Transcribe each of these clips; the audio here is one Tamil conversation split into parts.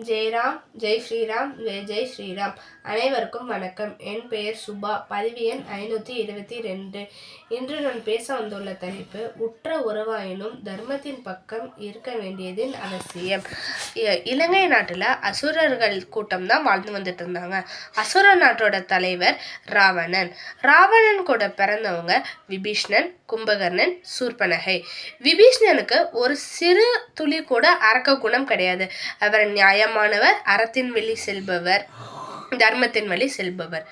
ஜெய்ராம் ஜெய் ஸ்ரீராம் ஜெய் ஜெய் ஸ்ரீராம். அனைவருக்கும் வணக்கம். என் பெயர் சுபா. பதிவு எண் ஐநூற்றி இருபத்தி ரெண்டு. இன்று நான் பேச வந்துள்ள தலைப்பு உற்ற உறவாயினும் தர்மத்தின் பக்கம் இருக்க வேண்டியதின் அவசியம். இ- இலங்கை நாட்டில் அசுரர்கள் கூட்டம் தான் வாழ்ந்து வந்துட்டு இருந்தாங்க. அசுர நாட்டோட தலைவர் ராவணன். ராவணன் கூட பிறந்தவங்க விபீஷ்ணன் கும்பகர்ணன் சூர்பனகை. விபீஷ்ணனுக்கு ஒரு சிறு துளி கூட அரக்க குணம் கிடையாது. அவர் நியாயமானவர் அறத்தின் வெளி செல்பவர். தர்மத்தின் வழி செல்பவர்.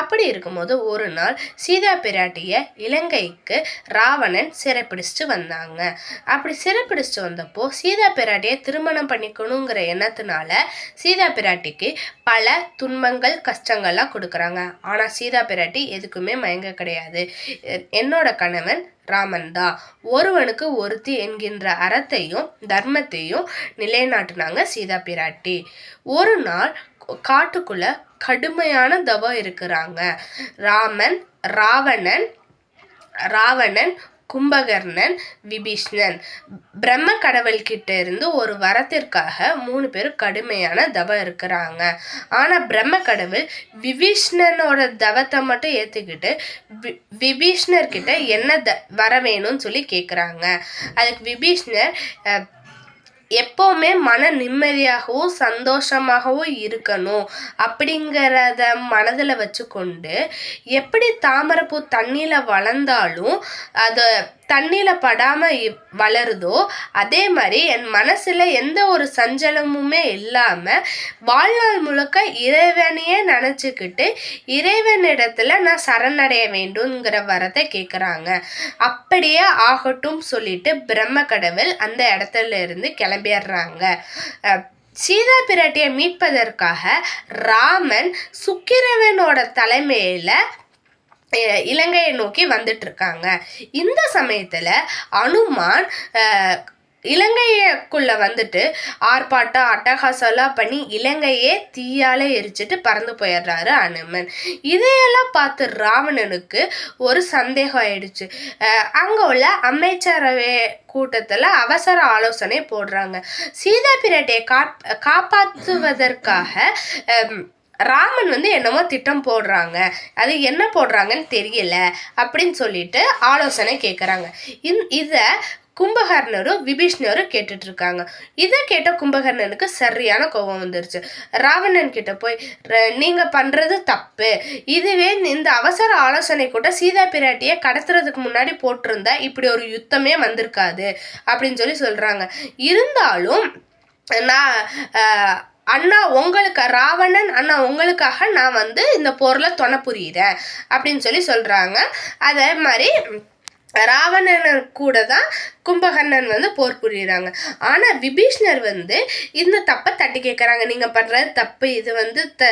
அப்படி இருக்கும்போது ஒரு நாள் சீதா பிராட்டிய இலங்கைக்கு ராவணன் சிறைப்பிடிச்சிட்டு வந்தாங்க. அப்படி சிறைப்பிடிச்சிட்டு வந்தப்போ சீதா பிராட்டியை திருமணம் பண்ணிக்கணுங்கிற எண்ணத்தினால சீதா பிராட்டிக்கு பல துன்பங்கள் கஷ்டங்கள்லாம் கொடுக்குறாங்க. ஆனால் சீதா பிராட்டி எதுக்குமே மயங்க கிடையாது. என்னோட கணவன் ராமன் தான். ஒருவனுக்கு ஒருத்தி என்கின்ற அறத்தையும் தர்மத்தையும் நிலைநாட்டினாங்க சீதா பிராட்டி. ஒரு நாள் காட்டுக்குள்ள கடுமையான தவம் இருக்கிறாங்க. ராமன் ராவணன் ராவணன் கும்பகர்ணன் விபீஷ்ணன். பிரம்ம கடவுள்கிட்ட இருந்து ஒரு வரத்திற்காக மூணு பேரும் கடுமையான தவம் இருக்கிறாங்க. ஆனா பிரம்ம கடவுள் விபீஷ்ணனோட தவத்தை மட்டும் ஏத்துக்கிட்டு வி- விபீஷ்ணர்கிட்ட என்ன த வர வேணும்னு சொல்லி கேட்குறாங்க அதுக்கு விபீஷ்ணர் எப்போவுமே மன நிம்மதியாகவும் சந்தோஷமாகவும் இருக்கணும் அப்படிங்கிறத மனதில் வச்சுக்கொண்டு எப்படி தாமரைப்பூ தண்ணியில் வளர்ந்தாலும் அதை தண்ணியில் படாமல் வளருதோ அதே மாதிரி என் மனசில் எந்த ஒரு சஞ்சலமுமே இல்லாமல் வாழ்நாள் முழுக்க இறைவனையே நினச்சிக்கிட்டு இறைவனிடத்தில் நான் சரணடைய வேண்டும்ங்கிற வரத்தை கேட்குறாங்க அப்படியே ஆகட்டும் சொல்லிட்டு பிரம்ம கடவுள் அந்த இடத்துல இருந்து கிளம்பிடுறாங்க சீதா பிராட்டியை மீட்பதற்காக ராமன் சுக்கிரவனோட தலைமையில் இலங்கையை நோக்கி வந்துட்டு இருக்காங்க இந்த சமயத்தில் அனுமான் இலங்கையக்குள்ளே வந்துட்டு ஆர்ப்பாட்டம் அட்டகாசம்லாம் பண்ணி இலங்கையே தீயால எரிச்சிட்டு பறந்து போயிடுறாரு அனுமன். இதையெல்லாம் பார்த்து ராவணனுக்கு ஒரு சந்தேகம் ஆயிடுச்சு. அங்கே உள்ள அமைச்சரவை கூட்டத்தில் அவசர ஆலோசனை போடுறாங்க. சீதா பிராட்டியை காப் காப்பாற்றுவதற்காக ராமன் வந்து என்னமோ திட்டம் போடுறாங்க. அது என்ன போடுறாங்கன்னு தெரியல அப்படின்னு சொல்லிட்டு ஆலோசனை கேட்குறாங்க இந் இதை கும்பகர்ணரும் விபீஷ்ணரும் கேட்டுட்டு இருக்காங்க இதை கேட்ட கும்பகர்ணனுக்கு சரியான கோபம் வந்துருச்சு. ராவணன் கிட்ட போய் "ர- நீங்க பண்றது தப்பு. இதுவே இந்த அவசர ஆலோசனை கூட சீதா பிராட்டியை கடத்துறதுக்கு முன்னாடி போட்டிருந்தா இப்படி ஒரு யுத்தமே வந்திருக்காது. அப்படின்னு சொல்லி சொல்றாங்க. இருந்தாலும் நான் அண்ணா உங்களுக்கு ராவணன் அண்ணா உங்களுக்காக நான் வந்து இந்த போரில் துணை புரியுறேன் அப்படின்னு சொல்லி சொல்கிறாங்க அதே மாதிரி ராவணன் கூட தான் கும்பகர்ணன் வந்து போர் புரியுறாங்க. ஆனால் விபீஷ்ணர் வந்து இந்த தப்பை தட்டி கேட்குறாங்க நீங்கள் பண்ணுறது தப்பு. இது வந்து த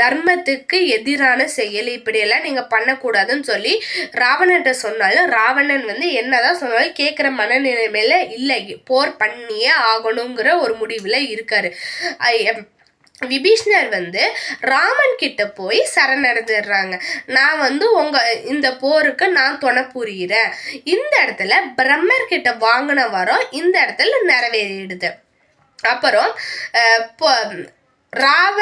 தர்மத்துக்கு எதிரான செயல். இப்படியெல்லாம் நீங்கள் பண்ணக்கூடாதுன்னு சொல்லி ராவணன்ட்ட சொன்னாலும் ராவணன் வந்து என்னதான் சொன்னாலும் கேட்குற மனநிலைமையில் இல்லை போர் பண்ணியே ஆகணுங்கிற ஒரு முடிவில் இருக்காரு. விபீஷ்ணர் வந்து ராமன் கிட்ட போய் சரணடைஞ்சிடுறாங்க. நான் வந்து உங்க இந்த போருக்கு நான் துணை புரிகிறேன் இந்த இடத்துல பிரம்மர் கிட்ட வாங்கின வரம் இந்த இடத்துல நிறைவேறிடுது. அப்புறம் ராவ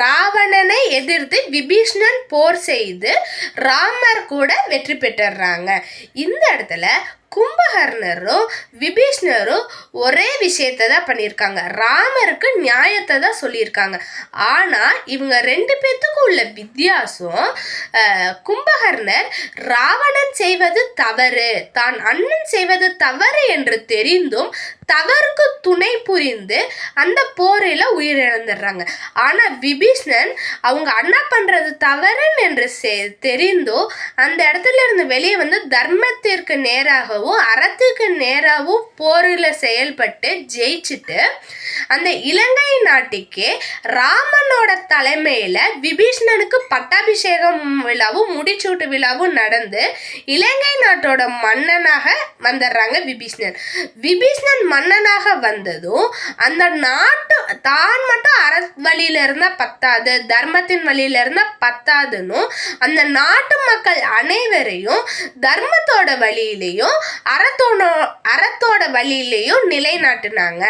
ராவணனை எதிர்த்து விபீஷ்ணன் போர் செய்து ராமர் கூட வெற்றி பெற்றுறாங்க. இந்த இடத்துல கும்பகர்ணரும் விபீஷ்ணரும் ஒரே விஷயத்தை தான் பண்ணியிருக்காங்க. ராமருக்கு நியாயத்தை தான் சொல்லியிருக்காங்க. ஆனால் இவங்க ரெண்டு பேர்த்துக்கும் உள்ள வித்தியாசம் கும்பகர்ணர் ராவணன் செய்வது தவறு தான் அண்ணன் செய்வது தவறு என்று தெரிந்தும் தவறுக்கு துணை புரிந்து அந்த போரில் உயிரிழந்துடுறாங்க. ஆனால் விபீஷ்ணன் அவங்க அண்ணா பண்ணுறது தவறுன்னு என்று செ- தெரிந்தும் அந்த இடத்துல இருந்து வெளியே வந்து தர்மத்திற்கு நேராகவும் அறத்துக்கு நேராகவும் போரில் செயல்பட்டு ஜெயிச்சுட்டு அந்த இலங்கை நாட்டுக்கே ராமனோட தலைமையில் விபீஷ்ணனுக்கு பட்டாபிஷேகம் விழாவும் முடிச்சூட்டு விழாவும் நடந்து இலங்கை நாட்டோட மன்னனாக வந்துடுறாங்க விபீஷ்ணன். விபீஷ்ணன் மன்னனாக வந்ததும் அந்த நாட்டு தான் மட்டும் அற வழியில இருந்தால் பத்தாது தர்மத்தின் வழியில இருந்தால் பத்தாதுன்னு அந்த நாட்டு மக்கள் அனைவரையும் தர்மத்தோட வழியிலையும் அறத்தோட அறத்தோட வழியிலையும் நிலைநாட்டினாங்க.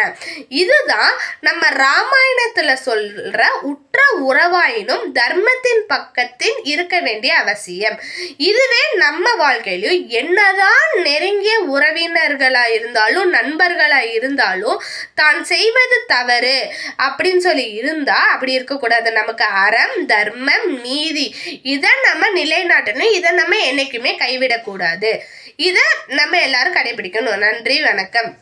இதுதான் நம்ம ராமாயணத்துல சொல்ற உற்ற உறவாயினும் தர்மத்தின் பக்கத்தில் இருக்க வேண்டிய அவசியம். இதுவே நம்ம வாழ்க்கையிலும் என்னதான் நெருங்கிய உறவினர்களா இருந்தாலும் நண்பர்களா இருந்தாலும் தான் செய்வது தவறு அப்படின்னு சொல்லி இருந்தா அப்படி இருக்கக்கூடாது. நமக்கு அறம் தர்மம் நீதி இதை நம்ம நிலைநாட்டணும். இதை நம்ம என்னைக்குமே கைவிடக்கூடாது. இதை நம்ம எல்லாரும் கடைபிடிக்கணும். நன்றி வணக்கம்.